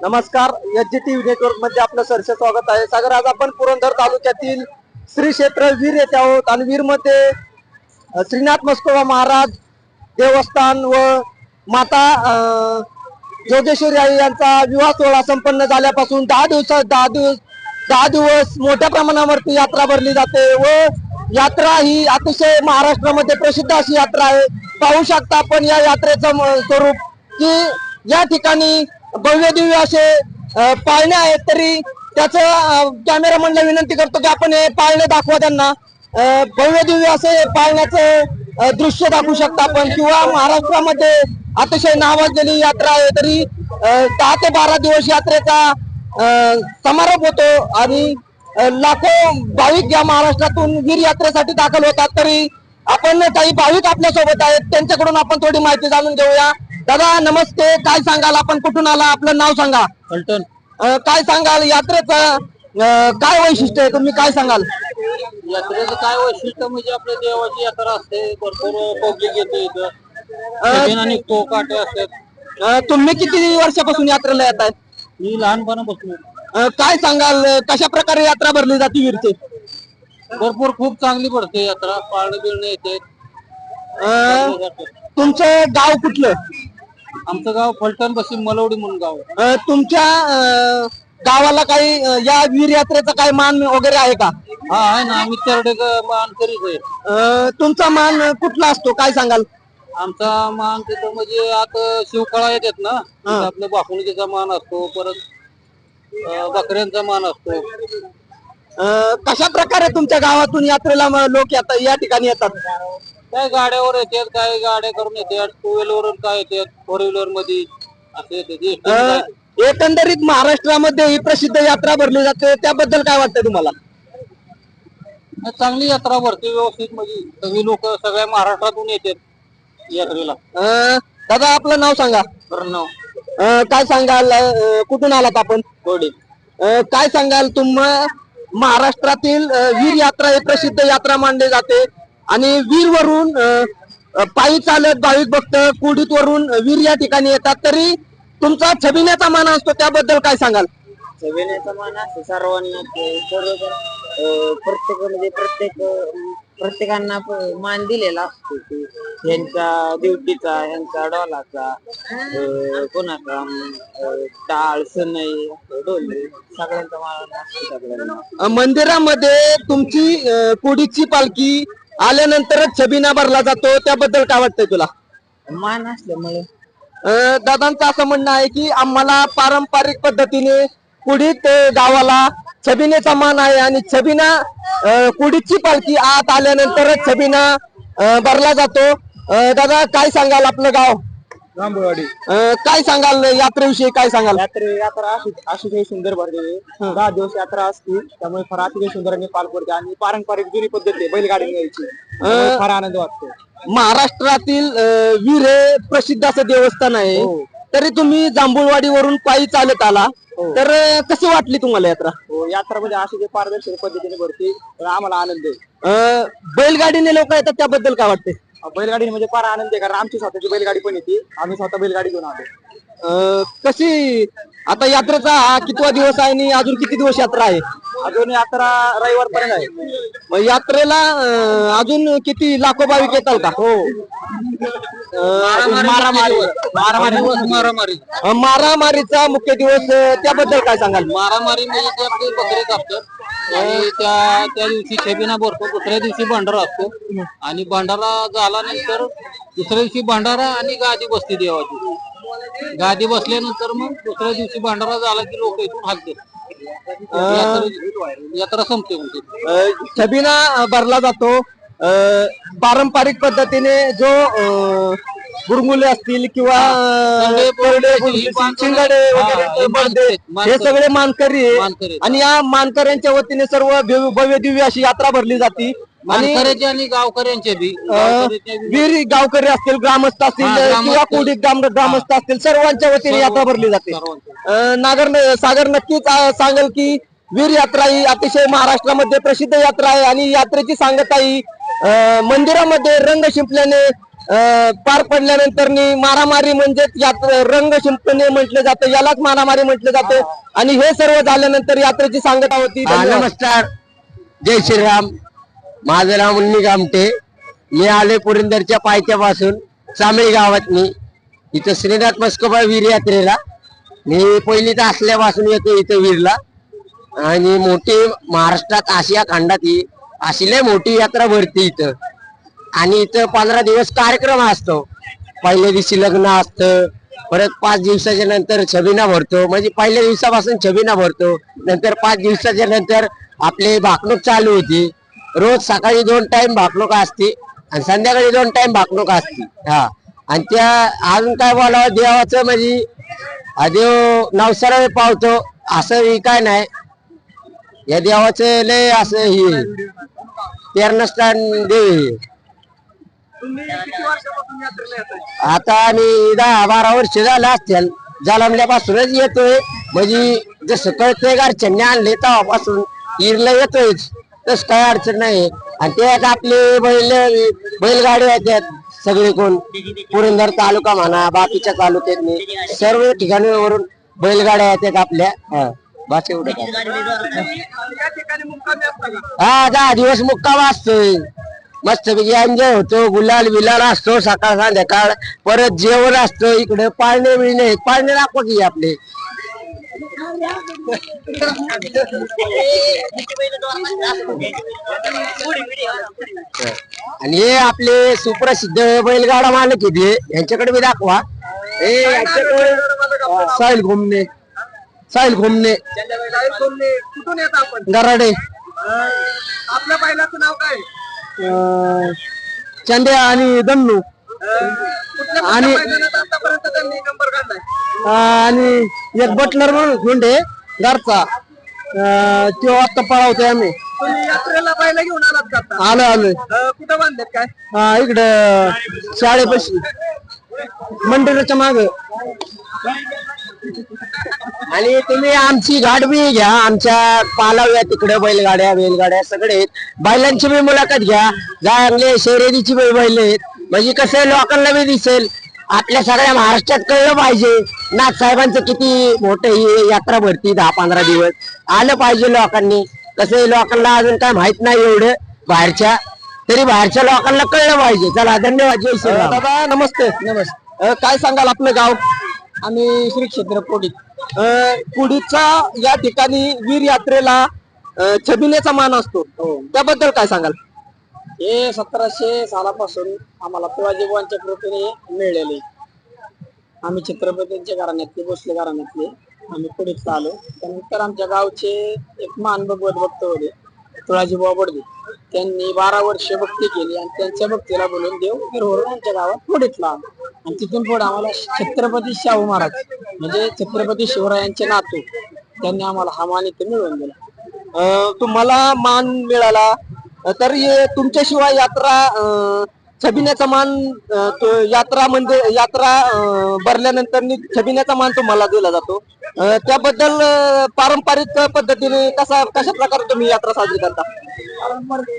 नमस्कार H G T नेटवर्कमध्ये आपलं सरसे स्वागत आहे. सागर आज आपण पुरंदर तालुक्यातील श्री क्षेत्र वीर येथे आहोत आणि वीरमध्ये श्रीनाथ मस्कोबा महाराज देवस्थान व माता जोगेश्वरी आई यांचा विवाह सोहळा संपन्न झाल्यापासून दहा दिवसात दहा दिवस दहा दिवस मोठ्या प्रमाणावरती यात्रा भरली जाते व यात्रा ही अतिशय महाराष्ट्रामध्ये प्रसिद्ध अशी यात्रा आहे. पाहू शकता आपण या यात्रेचं म- स्वरूप की या ठिकाणी भव्य दिव्य असे पाळणे आहेत तरी त्याचं कॅमेरामॅनला विनंती करतो की आपण हे पाळणे दाखवा त्यांना. भव्यदिव्य भव्य दिव्य असे पाळण्याचं दृश्य दाखवू शकता आपण. किंवा महाराष्ट्रामध्ये अतिशय नावाजलेली यात्रा आहे तरी दहा ते बारा दिवस यात्रेचा समारोप होतो आणि लाखो भाविक या महाराष्ट्रातून वीर यात्रेसाठी दाखल होतात. तरी आपण काही भाविक आपल्यासोबत आहेत. त्यांच्याकडून आपण थोडी माहिती जाणून घेऊया. दादा नमस्ते. काय सांगाल? आपण कुठून आला? आपलं नाव सांगा. फलटण. अ, काय सांगाल? यात्रेचं अ, काय वैशिष्ट्य आहे? तुम्ही काय सांगाल? यात्रेचं काय वैशिष्ट्य म्हणजे आपल्या देवाची यात्रा असते. भरपूर पब्लिक येते इथं. सगळ्यांना निघतो काटे असतात. अ, तुम्ही किती वर्षापासून यात्रेला येत आहे मी लहानपणापासून. काय सांगाल? अ, कशा प्रकारे यात्रा भरली जाते वीरची भरपूर खूप चांगली पडते यात्रा. पाळणे बिळणे येते. अ, तुमचं गाव कुठलं? आमचं गाव फलटण पश्चिम मलवडी म्हणून गाव आहे. अ, तुमच्या अ, गावाला काही अ, या वीर यात्रेचा काही मान वगैरे आहे का? हा आहे ना. आम्ही तेरडे मानकरीच आहे. अ, तुमचा मान कुठला असतो? काय सांगाल? आमचा मान तिथं म्हणजे आता शिवकळा येतात ना. तिथं आपल्या बाकुळीचा मान असतो परत अं, बकऱ्यांचा मान असतो. अ, कशा प्रकारे तुमच्या गावातून यात्रेला म- लोक येतात या ठिकाणी येतात? काय गाड्यावर येतात काय गाड्या करून येतात टू व्हीलर काय येतात फोर व्हीलरमध्ये असे येतात अ, एकंदरीत महाराष्ट्रामध्ये ही प्रसिद्ध यात्रा भरली जाते त्याबद्दल काय वाटतं तुम्हाला? चांगली यात्रा भरते व्यवस्थित म्हणजे. सगळी लोक सगळ्या महाराष्ट्रातून येतात यात्रेला. अ, दादा आपलं नाव सांगा. अ, काय सांगाल अ, कुठून आलात आपण? अ, काय सांगाल तुम महाराष्ट्रातील अ, वीर यात्रा ही प्रसिद्ध यात्रा मानली जाते. आणि वीर वरून पायी चालत भाविक भक्त कुडीत वरून वीर या ठिकाणी येतात. तरी तुमचा छबिण्याचा मान असतो त्याबद्दल काय सांगाल? सविनयाचा मान असतो सर्वांना सर्व प्रत्येक म्हणजे प्रत्येक प्रत्येकांना मान दिलेला असतो ह्यांचा ड्युटीचा ह्यांचा डोलाचा कोणाचा टाळ सनई डोले सगळ्यांचा मान असतो सगळ्यांना. मंदिरामध्ये तुमची कुडीची पालखी आल्यानंतरच छबिना भरला जातो. त्याबद्दल काय वाटतंय तुला? मान असल्यामुळे. अ, दादांचं असं म्हणणं आहे की आम्हाला पारंपरिक पद्धतीने कुडीत अ, गावाला छबिनेचा मान आहे आणि छबिना अ, कुडीची पालखी आत आल्यानंतरच छबिना अ, भरला जातो. अ, दादा काय सांगाल आपलं गाव? जांभूळवाडी अ, काय सांगाल यात्रेविषयी काय सांगाल? यात्रे यात्रा अशी काही सुंदर भरलेली आहे. दहा दिवस यात्रा असते त्यामुळे फार अतिशय सुंदर आणि पाल पडते आणि पारंपरिक जुनी पद्धत आहे बैलगाडी यायची त्यामुळे फार आनंद वाटतो. महाराष्ट्रातील अ, वीर हे प्रसिद्ध असं देवस्थान आहे. हो. तरी तुम्ही जांभूळवाडीवरून पायी चालत आला. तर अ, कशी वाटली तुम्हाला यात्रा? हो यात्रामध्ये अशी काही पारदर्शक पद्धतीने भरते तर आम्हाला आनंद आहे. अ, बैलगाडीने लोक येतात त्याबद्दल काय वाटते बैलगाडी म्हणजे फार आनंद आहे कारण आमची स्वतःची बैलगाडी पण येते आम्ही स्वतः बैलगाडी घेऊन आलो. अ, कशी आता यात्रेचा हा कितवा दिवस आहे आणि अजून किती दिवस यात्रा आहे? अजून यात्रा रविवार पर्यंत आहे. मग यात्रेला अ, अजून किती लाखो भाविक येतात का? हो. मारामारी मारामारी. मारामारी. अ, मारामारीचा मुख्य दिवस अ, त्याबद्दल काय सांगाल? मारामारी म्हणजे ते आपले आणि त्या त्या दिवशी छबिना भरतो दुसऱ्या दिवशी भंडारा असतो. आणि भंडारा झाल्यानंतर दुसऱ्या दिवशी भंडारा आणि गादी बसते देवाची. गादी बसल्यानंतर मग दुसऱ्या दिवशी भंडारा झाला की लोक इथून हालतात. यात्रा- संपते छबिना भरला जातो अ, पारंपरिक पद्धतीने जो अ, गुरमुले असतील किंवा अ, शिंगडे, करडे, मानकरी- शिंगाडे वगैरे हे मानकरी- हे. सगळे मानकरी आहे. मानकरी. आणि या मानकऱ्यांच्या वतीने सर्व भव्य भव्य दिव्य अशी यात्रा भरली जाती मानकऱ्याचे आणि गावकऱ्यांचे बी. अ, गावकऱ्याचे बी. वीर गावकरी असतील ग्रामस्थ असतील हा, ग्रामस्थ. किंवा कोडी ग्राम ग्रामस्थ असतील सर्वांच्या वतीने यात्रा भरली जाते. अ, नागर सागर नक्कीच अ, सांगेल की वीर यात्रा ही अतिशय महाराष्ट्रामध्ये प्रसिद्ध यात्रा आहे आणि यात्रेची सांगता ही अ, मंदिरामध्ये रंग शिंपल्याने अं, पार पडल्यानंतर नी मारामारी म्हणजे यात रंग शिंपणे म्हटलं जातं यालाच मारामारी म्हटलं जातं. आणि हे सर्व झाल्यानंतर यात्रेची सांगता होती. हा, धन्यवाद. नमस्कार. जय श्रीराम. माझं नाव मुन्नी गामटे. मी आले पुरंदरच्या पायथ्यापासून चांबळी गावात मी इथं श्रीनाथ मस्कोबा वीर यात्रेला. मी तर असल्यापासून येतो इथं वीरला. आणि मोठी महाराष्ट्रात आशिया खंडात ही अशी लय मोठी यात्रा भरते इथं. आणि इथं पंधरा दिवस कार्यक्रम असतो. पहिल्या दिवशी लग्न असतं. परत पाच दिवसाच्या नंतर छबिना भरतो. म्हणजे पहिल्या दिवसापासून छबिना भरतो. नंतर पाच दिवसाच्या नंतर आपले भाकणूक चालू होती. रोज सकाळी दोन टाइम भाकणूक असते आणि संध्याकाळी दोन टाइम भाकणूक असते. हा. आणि त्या अजून काय बोलावं? देवाचं म्हणजे देव नवसारा पावतो असं हे काय नाही. या देवाचं लय असं हे. प्रेरणास्थान देव हे. आता आम्ही दहा बारा वर्ष झालं असतील. जलमल्यापासूनच येतोय. म्हणजे जसं कळतंय घरच्यांनी आणले तेव्हापासून. इरला येतोय तस काय अडचण नाही. आणि त्यात आपले बैल बैलगाडी येतात सगळे कोण पुरंदर तालुका म्हणा बाकीच्या तालुक्यात सर्व ठिकाणी वरून बैलगाड्या येतात आपल्या. हा, एवढं. हा दहा दिवस मुक्काम असतोय. मस्तपैकी एन्जॉय होतो. गुलाल बिलाल असतो सकाळ संध्याकाळ. परत जेवण असतं. इकडे पाळणे बिळणे पाळणे दाखवा की आपले. आणि हे आपले सुप्रसिद्ध बैलगाडा मालक आहेत यांच्याकडे मी दाखवा. हे यांच्याकडे साहिल घुमणे साहिल घुमणे कुठून येत आपण गराडे. आपल्या बैलाचं नाव काय? चंद्या आणि दन्नू. आणि आणि एक बटलर म्हणून हुंडे घरचा तो आता पळवतोय आम्ही? आलो आलोय अं, कुठं बांधलेत काय? अं, इकडं शाळेपाशी. मंदिराच्या माग. आणि तुम्ही आमची गाठ बी घ्या. आमच्या पालाव्या तिकडे बैलगाड्या बैलगाड्या सगळे आहेत. बैलांची बी मुलाखत घ्या. चांगले शर्यतीची बी बैल आहेत. म्हणजे कसं आहे, लोकांना बी दिसेल. आपल्या सगळ्या महाराष्ट्रात कळलं पाहिजे. नाथ साहेबांचं किती मोठं ही यात्रा भरती दहा पंधरा दिवस. आलं पाहिजे लोकांनी. कसं आहे, लोकांना अजून काय माहीत नाही एवढं बाहेरच्या. तरी बाहेरच्या लोकांना कळलं पाहिजे. चला धन्यवाद. जय श्रीराम. दादा नमस्ते. नमस्ते. काय सांगाल आपलं गाव? आम्ही श्री क्षेत्र कोडित. अं, कुडीचा या ठिकाणी वीर यात्रेला छबिनेचा मान असतो. त्याबद्दल काय सांगाल? हे सतराशे सालापासून आम्हाला शिवाजीबांच्या कृपेने मिळलेले. आम्ही छत्रपतींच्या घराण्यातले भोसले घराण्यातले आम्ही पुढेच आलो त्यानंतर आमच्या गावचे एक मान भगवत भक्त होते तुळाजीबुवा बडदे त्यांनी बारा वर्ष भक्ती केली आणि त्यांच्या भक्तीला बोलून देव गिरवरून आमच्या गावात पुढेतला आणि तिथून पुढे आम्हाला छत्रपती शाहू महाराज म्हणजे छत्रपती शिवरायांचे नातू त्यांनी आम्हाला हा मान इथे मिळवून दिला. तुम्हाला मान मिळाला तर तुमच्याशिवाय यात्रा अं, छबिन्याचा मान यात्रा म्हणजे यात्रा भरल्यानंतर नि- छबिन्याचा मान तुम्हाला दिला जातो. त्याबद्दल पारंपरिक पद्धतीने कसा कशा प्रकारे तुम्ही यात्रा साजरी करता?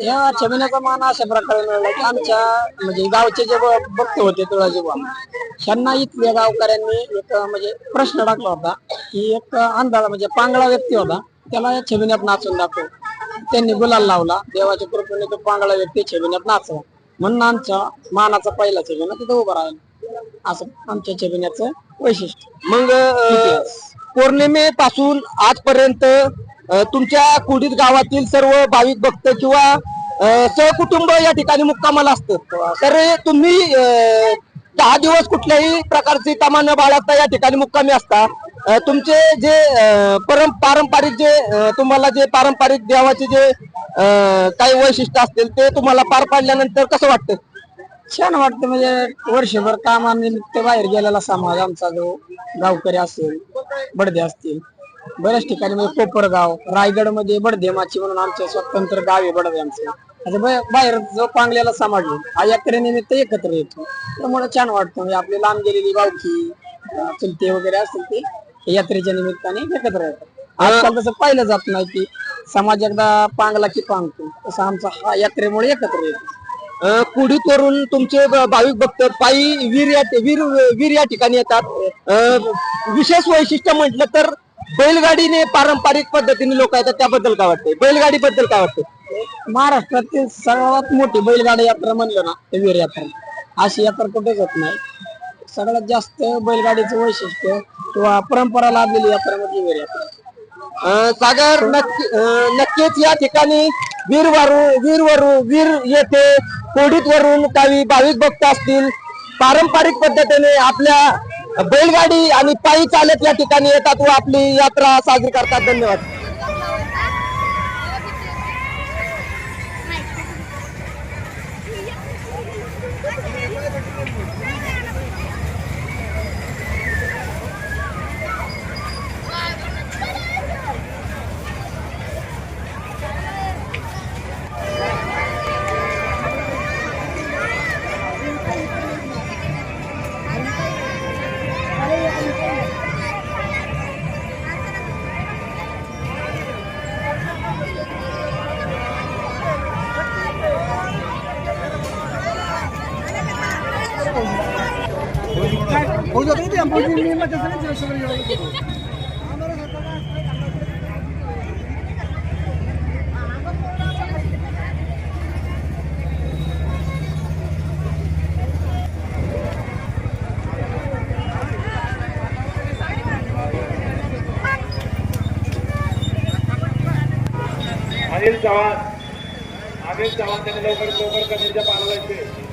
ह्या छबिन्याचा मान अशा प्रकारे मिळाला की आमच्या म्हणजे गावचे जे भक्त होते तुळाजीबा त्यांना इथल्या गावकऱ्यांनी एक म्हणजे प्रश्न टाकला होता की एक अंधारा म्हणजे पांगळा व्यक्ती होता त्याला या छबिन्यात नाचून दाखव. त्यांनी गुलाल लावला. देवाच्या कृपेने तो पांगळा व्यक्ती छबिन्यात नाचला म्हणून आमच्या मानाचा पहिला छबिना तिथं उभा राहिला. असं आमच्या छबिन्याचं वैशिष्ट्य. मग पौर्णिमेपासून आजपर्यंत तुमच्या कुडीत गावातील सर्व भाविक भक्त किंवा सहकुटुंब या ठिकाणी मुक्कामाला असतं. तर तुम्ही दहा दिवस कुठल्याही प्रकारची तमा न बाळगता या ठिकाणी मुक्कामी असता. तुमचे जे परम पारंपरिक जे तुम्हाला जे पारंपरिक देवाचे जे काही वैशिष्ट्य असतील ते तुम्हाला पार पाडल्यानंतर कसं वाटतं? छान वाटतं म्हणजे वर्षभर कामानिमित्त बाहेर गेलेला समाज आमचा जो गावकरी असेल बडदे असतील बऱ्याच ठिकाणी म्हणजे कोपरगाव रायगडमध्ये बडदे माची म्हणून आमचे स्वतंत्र गाव आहे बडदे आमचं. बाहेर जो पांगलेला समाज आहे हा यात्रेनिमित्त एकत्र येतो. त्यामुळे छान वाटतं म्हणजे आपली लांब गेलेली गावकी चुलते वगैरे असतील ते यात्रेच्या निमित्ताने एकत्र येतात आजकाल तसं पाहिलं जात नाही की समाज एकदा पांगला की पांगतो. तसं आमचा हा यात्रेमुळे एकत्र येतो. अं, कुडीतवरून तुमचे ब- भाविक भक्त पायी वीर या वीर वीर या ठिकाणी येतात. अं, विशेष वैशिष्ट्य म्हटलं तर बैलगाडीने पारंपरिक पद्धतीने लोक येतात. त्याबद्दल काय वाटतंय? बैलगाडी बद्दल काय वाटतं महाराष्ट्रातील सर्वात मोठी बैलगाडी यात्रा म्हणलं ना वीर यात्रा. अशी यात्रा कुठेच होत नाही. सगळ्यात जास्त बैलगाडीचं वैशिष्ट्य किंवा परंपरा लाभलेली यात्रा म्हणजे वीर यात्रा अं, सागर नक्की अं, नक्कीच या ठिकाणी वीर वारू वीर वरू वीर येथे कोडीत वरून काही भाविक भक्त असतील. पारंपरिक पद्धतीने आपल्या बैलगाडी आणि पायी चालत या ठिकाणी येतात व आपली यात्रा साजरी करतात. धन्यवाद. अनिल चव्हाण अनिल चव्हाण त्यांनी लवकर लवकर कमिटीच्या पालवायचे